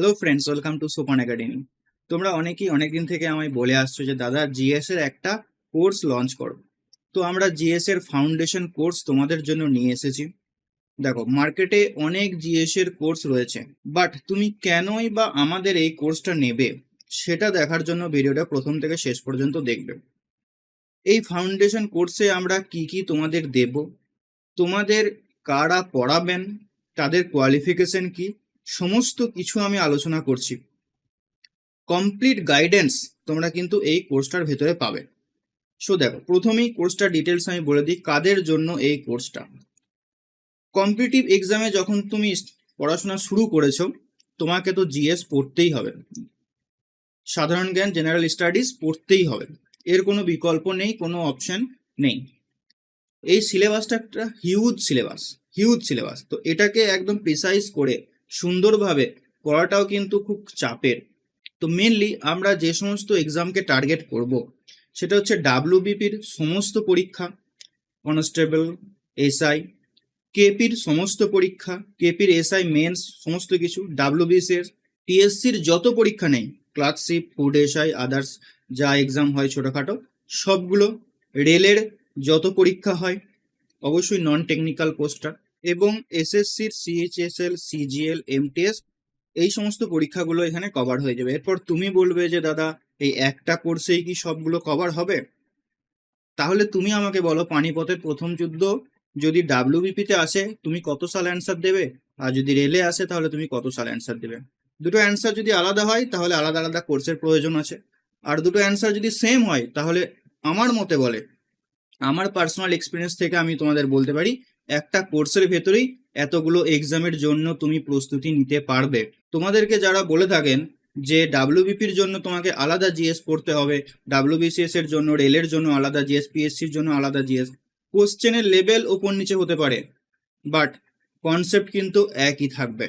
Hello friends welcome to Sopan academy তোমরা অনেকেই অনেকদিন থেকে আমায় বলে আসছো যে, দাদা জিএস এর একটা কোর্স লঞ্চ করো। তো আমরা জিএস এর ফাউন্ডেশন কোর্স তোমাদের জন্য নিয়ে এসেছি। দেখো মার্কেটে অনেক জিএস এর কোর্স রয়েছে বাট তুমি কেনই বা আমাদের এই কোর্সটা নেবে, সেটা দেখার জন্য ভিডিওটা প্রথম থেকে শেষ পর্যন্ত দেখবে। এই ফাউন্ডেশন কোর্সে আমরা কি কি তোমাদের দেব, তোমাদের কারা পড়াবেন, তাদের কোয়ালিফিকেশন কি সমস্ত কিছু আমি আলোচনা করছি। কমপ্লিট গাইডেন্স তোমরা কিন্তু এই কোর্সটার ভেতরে পাবে। সো দেখো, প্রথমেই কোর্সটা ডিটেলস আমি বলে দিই, কাদের জন্য এই কোর্সটা কম্পিটিটিভ এক্সামে যখন তুমি পড়াশোনা শুরু করেছ, তোমাকে তো জিএস পড়তেই হবে। সাধারণ জ্ঞান জেনারেল স্টাডিজ পড়তেই হবে। এর কোনো বিকল্প নেই, কোনো অপশন নেই। এই সিলেবাসটা একটা হিউজ সিলেবাস হিউজ সিলেবাস তো এটাকে একদম প্রিসাইজ করে সুন্দরভাবে পড়াটাও কিন্তু খুব চাপের। তো মেনলি আমরা যে সমস্ত এক্সামকে টার্গেট করব, সেটা হচ্ছে ডাব্লিউবিপির সমস্ত পরীক্ষা কনস্টেবল এসআই কেপির সমস্ত পরীক্ষা কেপির এসআই মেন্স সমস্ত কিছু ডাব্লিউবিসিএস টিএসসির যত পরীক্ষা নেই ক্লার্কশিপ ফুড এসআই আদার্স যা এক্সাম হয় ছোটোখাটো, সবগুলো রেলের যত পরীক্ষা হয়, অবশ্যই নন টেকনিক্যাল পোস্টটা এবং এসএসসির সিএইচএসএল সিজিএল এমটিএস এই সমস্ত পরীক্ষাগুলো এখানে কভার হয়ে যাবে। এরপর তুমি বলবে যে, দাদা, এই একটা কোর্সেই কি সবগুলো কভার হবে? তাহলে তুমি আমাকে বলো, পানিপথের প্রথম যুদ্ধ যদি ডাব্লিউবিপিতে আসে, তুমি কত সাল অ্যান্সার দেবে? আর যদি রেলে আসে, তাহলে তুমি কত সাল অ্যান্সার দেবে? দুটো অ্যান্সার যদি আলাদা হয়, তাহলে আলাদা আলাদা কোর্সের প্রয়োজন আছে। আর দুটো অ্যান্সার যদি সেম হয়, তাহলে আমার মতে বলে, আমার পার্সোনাল এক্সপিরিয়েন্স থেকে আমি তোমাদের বলতে পারি একটা কোর্সের ভেতরেই এতগুলো এক্সামের জন্য তুমি প্রস্তুতি নিতে পারবে। তোমাদেরকে যারা বলে থাকেন যে ডাব্লিউবিপির জন্য তোমাকে আলাদা জিএস পড়তে হবে ডাব্লিউবিসিএস এর জন্য, রেলের জন্য আলাদা জিএস, পিএসসির জন্য আলাদা জিএস, কোশ্চেনের লেভেল ওপর নিচে হতে পারে, বাট কনসেপ্ট কিন্তু একই থাকবে।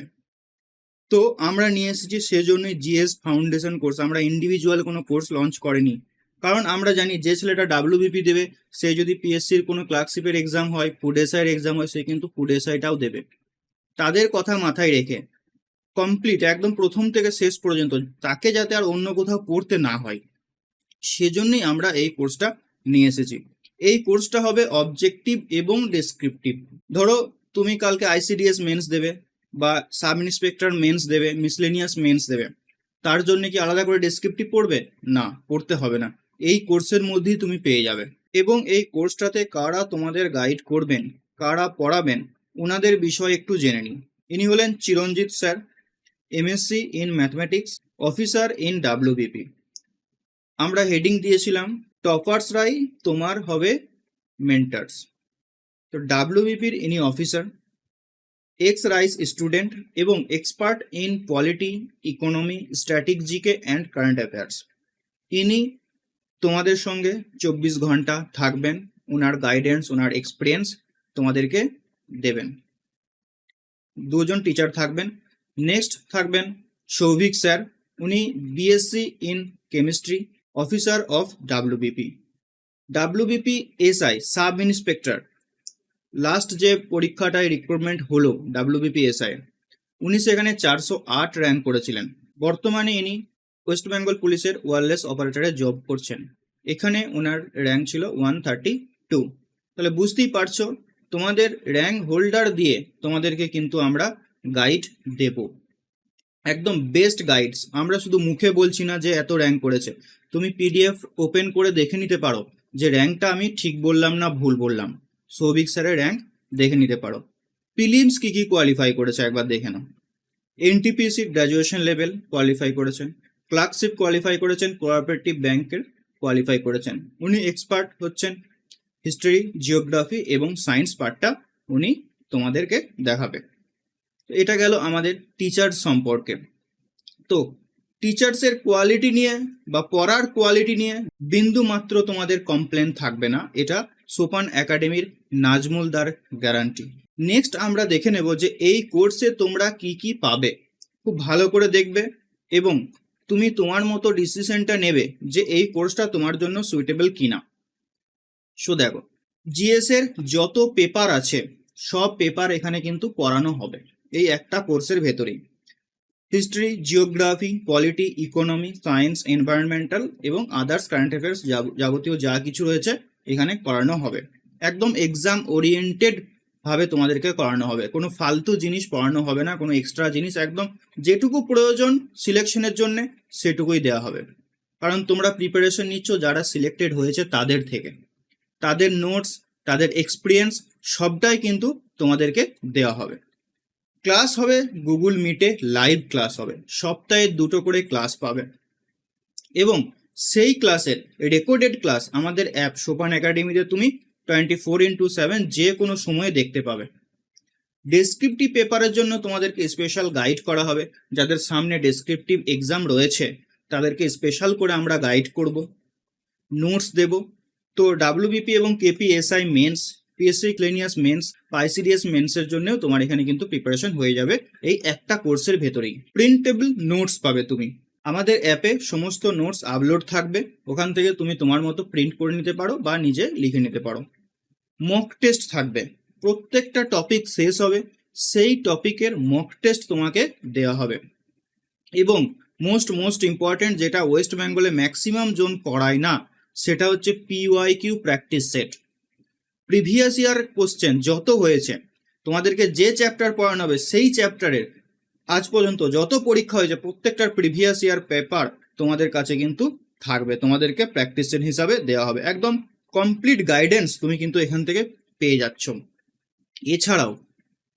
তো আমরা নিয়ে এসেছি সেজন্যই জিএস ফাউন্ডেশন কোর্স, আমরা ইন্ডিভিজুয়াল কোনো কোর্স লঞ্চ করিনি। কারণ আমরা জানি যে ছেলেটা ডাব্লিউবিপি দেবে, সে যদি পিএসসির কোনো ক্লার্কশিপের এক্সাম হয় ফুড এসআইয়ের এক্সাম হয়, সে কিন্তু ফুড এসআইটাও দেবে। তাদের কথা মাথায় রেখে কমপ্লিট একদম প্রথম থেকে শেষ পর্যন্ত, তাকে যাতে আর অন্য কোথাও পড়তে না হয়, সেজন্যই আমরা এই কোর্সটা নিয়ে এসেছি। এই কোর্সটা হবে অবজেক্টিভ এবং ডেসক্রিপটিভ ধরো, তুমি কালকে আইসিডিএস মেন্স দেবে, বা সাব ইন্সপেক্টর মেন্স দেবে মিসলেনিয়াস মেন্স দেবে। তার জন্য কি আলাদা করে ডেসক্রিপটিভ পড়বে? না, পড়তে হবে না। এই কোর্সের মধ্যেই তুমি পেয়ে যাবে। এবং এই কোর্সটাতে কারা তোমাদের গাইড করবেন, কারা পড়াবেন ওনাদের বিষয় একটু জেনে নিন ইনি হলেন Chiranjit sir MSc in mathematics officer in WBP আমরা হেডিং দিয়েছিলাম টপার্সরাই তোমার হবে মেন্টার্স তো ডাব্লিউবিপির ইনি অফিসার এক্স রাইস স্টুডেন্ট এবং এক্সপার্ট ইন পলিটি ইকোনমি স্ট্র্যাটেজিকে অ্যান্ড কারেন্ট অ্যাফেয়ার্স ইনি তোমাদের সঙ্গে চব্বিশ ঘণ্টা থাকবেন ওনার গাইডেন্স ওনার এক্সপিরিয়েন্স তোমাদেরকে দেবেন। দুজন টিচার থাকবেন নেক্সট থাকবেন সৌভিক স্যার উনি BSc in chemistry officer of WBP WBP SI sub inspector last যে পরীক্ষাটায় রিক্রুটমেন্ট হলো ডাব্লিউবিপি এসআই উনি সেখানে চারশো আট র্যাঙ্ক করেছিলেন। বর্তমানে ইনি ওয়েস্ট বেঙ্গল পুলিশের ওয়ারলেস অপারেটরে জব করছেন। এখানে ওনার র্যাঙ্ক ছিল ওয়ান থার্টি টু তাহলে বুঝতেই পারছ, তোমাদের র্যাঙ্ক হোল্ডার দিয়ে তোমাদেরকে কিন্তু আমরা গাইড দেব। একদম বেস্ট গাইডস আমরা শুধু মুখে বলছি না যে এত র্যাঙ্ক করেছে। তুমি পিডিএফ ওপেন করে দেখে নিতে পারো যে র্যাঙ্কটা আমি ঠিক বললাম না ভুল বললাম। সৌভিক স্যারের র্যাঙ্ক দেখে নিতে পারো। প্রিলিমস কি কি কোয়ালিফাই করেছে একবার দেখে নাও। এনটিপিসি গ্র্যাজুয়েশন লেভেল কোয়ালিফাই করেছেন ক্লার্কশিপ কোয়ালিফাই করেছেন কোঅপারেটিভ ব্যাংকের কোয়ালিফাই করেছেন। উনি এক্সপার্ট হচ্ছেন হিস্ট্রি জিওগ্রাফি এবং সায়েন্স পার্টটা উনি তোমাদেরকে দেখাবে। এটা গেল আমাদের টিচার সম্পর্কে। তো টিচার্সের কোয়ালিটি নিয়ে বা পড়ার কোয়ালিটি নিয়ে বিন্দু মাত্র তোমাদের কমপ্লেন থাকবে না। এটা সোপান একাডেমির নাজমুলদার গ্যারান্টি নেক্সট আমরা দেখে নেব যে এই কোর্সে তোমরা কি কি পাবে। খুব ভালো করে দেখবে এবং তুমি তোমার মতো ডিসিশনটা নেবে যে এই কোর্সটা তোমার জন্য সুইটেবল কিনা। সো দেখো জিএস এর যত পেপার আছে, সব পেপার এখানে কিন্তু পড়ানো হবে। এই একটা কোর্সের ভেতরেই। History geography polity economy science environmental এবং আদার্স কারেন্ট অ্যাফেয়ার্স যাবতীয় যা কিছু রয়েছে, এখানে করানো হবে। একদম এক্সাম ওরিয়েন্টেড ভাবে তোমাদেরকে করানো হবে। কোনো ফালতু জিনিস পড়ানো হবে না, কোনো এক্সট্রা জিনিস, একদম যেটুকু প্রয়োজন সিলেকশনের জন্য সেটুকুই দেওয়া হবে। কারণ তোমরা প্রিপারেশন নিচ্ছ যারা সিলেক্টেড হয়েছে তাদের থেকে। তাদের নোটস তাদের এক্সপিরিয়েন্স সবটাই কিন্তু তোমাদেরকে দেওয়া হবে। ক্লাস হবে গুগল মিটে লাইভ ক্লাস হবে। সপ্তাহে দুটো করে ক্লাস পাবে। এবং সেই ক্লাসের রেকর্ডেড ক্লাস আমাদের অ্যাপ সোপান একাডেমিতে তুমি টোয়েন্টি ফোর ইন্টু সেভেন যে কোনো সময়ে দেখতে পাবে। ডেসক্রিপটিভ পেপারের জন্য তোমাদেরকে স্পেশাল গাইড করা হবে। যাদের সামনে ডেসক্রিপটিভ এক্সাম রয়েছে, তাদেরকে স্পেশাল করে আমরা গাইড করব। নোটস দেব। তো ডাব্লিউবিপি এবং KPSI mains PSC miscellaneous mains ICDS মেন্সের জন্যও তোমার এখানে কিন্তু প্রিপারেশন হয়ে যাবে। এই একটা কোর্সের ভেতরেই। প্রিন্টেবল নোটস পাবে তুমি। আমাদের অ্যাপে সমস্ত নোটস আপলোড থাকবে। ওখান থেকে তুমি তোমার মতো প্রিন্ট করে নিতে পারো বা নিজে লিখে নিতে পারো। মক টেস্ট থাকবে। প্রত্যেকটা টপিক শেষ হবে। সেই টপিকের মক টেস্ট তোমাকে দেওয়া হবে। এবং মোস্ট মোস্ট ইম্পর্ট্যান্ট যেটা ওয়েস্ট বেঙ্গলে ম্যাক্সিমাম জোন পড়ায় না, সেটা হচ্ছে PY Q practice set previous year question যত হয়েছে, তোমাদেরকে যে চ্যাপ্টার পড়ানো হবে, সেই চ্যাপ্টারের আজ পর্যন্ত যত পরীক্ষা হয়েছে, প্রত্যেকটার প্রিভিয়াস ইয়ার পেপার তোমাদের কাছে কিন্তু থাকবে। তোমাদেরকে প্র্যাকটিস হিসাবে দেওয়া হবে। একদম কমপ্লিট গাইডেন্স তুমি কিন্তু এখান থেকে পেয়ে যাচ্ছ। এছাড়াও,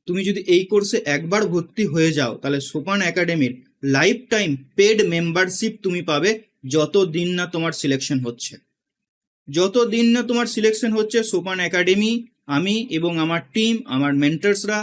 তুমি যদি এই কোর্সে একবার ভর্তি হয়ে যাও, তাহলে সোপান একাডেমির লাইফ টাইম পেড মেম্বারশিপ তুমি পাবে যত দিন না তোমার সিলেকশন হচ্ছে। যত দিন না তোমার সিলেকশন হচ্ছে সোপান একাডেমি আমি এবং আমার টিম আমার মেন্টার্সরা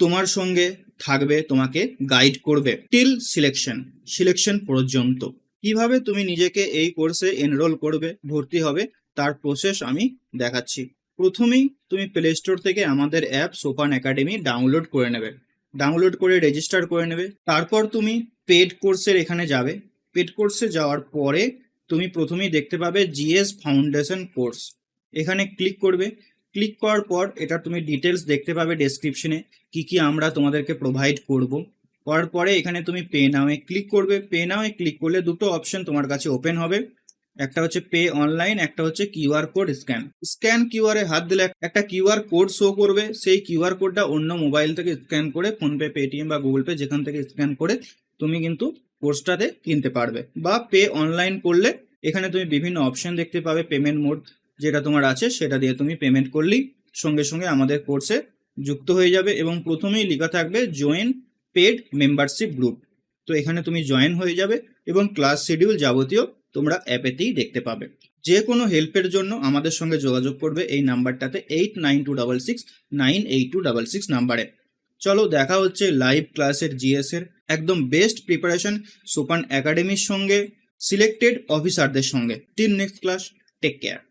তোমার সঙ্গে থাকবে, তোমাকে গাইড করবে টিল সিলেকশন সিলেকশন পর্যন্ত। কীভাবে তুমি নিজেকে এই কোর্সে এনরোল করবে, ভর্তি হবে, তার প্রসেস আমি দেখাচ্ছি। প্রথমেই তুমি প্লে স্টোর থেকে আমাদের অ্যাপ সোপান একাডেমি ডাউনলোড করে নেবে। ডাউনলোড করে রেজিস্টার করে নেবে। তারপর তুমি পেড কোর্সের এখানে যাবে। পেড কোর্সে যাওয়ার পরে তুমি প্রথমেই দেখতে পাবে জিএস ফাউন্ডেশন কোর্স এখানে ক্লিক করবে। ক্লিক করার পর এটা তুমি ডিটেলস দেখতে পাবে ডেসক্রিপশনে কি কি আমরা তোমাদেরকে প্রোভাইড করব। করার পরে এখানে তুমি পে নাওয়ে ক্লিক করবে। পে নাওয়ে ক্লিক করলে দুটো অপশন তোমার কাছে ওপেন হবে। একটা হচ্ছে পে অনলাইন একটা হচ্ছে QR code scan scan QR হাত দিলে একটা কিউআর কোড শো করবে। সেই কিউআর কোডটা অন্য মোবাইল থেকে স্ক্যান করে ফোনপে পেটিএম বা গুগল পে যেখান থেকে স্ক্যান করে তুমি কিন্তু কোর্সটাতে কিনতে পারবে। বা পে অনলাইন করলে এখানে তুমি বিভিন্ন অপশন দেখতে পাবে। পেমেন্ট মোড যেটা তোমার আছে, সেটা দিয়ে তুমি পেমেন্ট করলেই সঙ্গে সঙ্গে আমাদের কোর্সে যুক্ত হয়ে যাবে এবং প্রথমেই লেখা থাকবে জয়েন পেড মেম্বারশিপ গ্রুপ তো এখানে তুমি জয়েন হয়ে যাবে এবং ক্লাস শিডিউল যাবতীয় তোমরা অ্যাপেতেই দেখতে পাবে। যে কোনো হেল্পের জন্য আমাদের সঙ্গে যোগাযোগ করবে এই নাম্বারটাতে eight nine two double six nine eight two double six নাম্বারে। চলো দেখা হচ্ছে লাইভ ক্লাসের জিএস এর একদম বেস্ট প্রিপারেশন সোপান একাডেমির সঙ্গে সিলেক্টেড অফিসারদের সঙ্গে। Till next class take care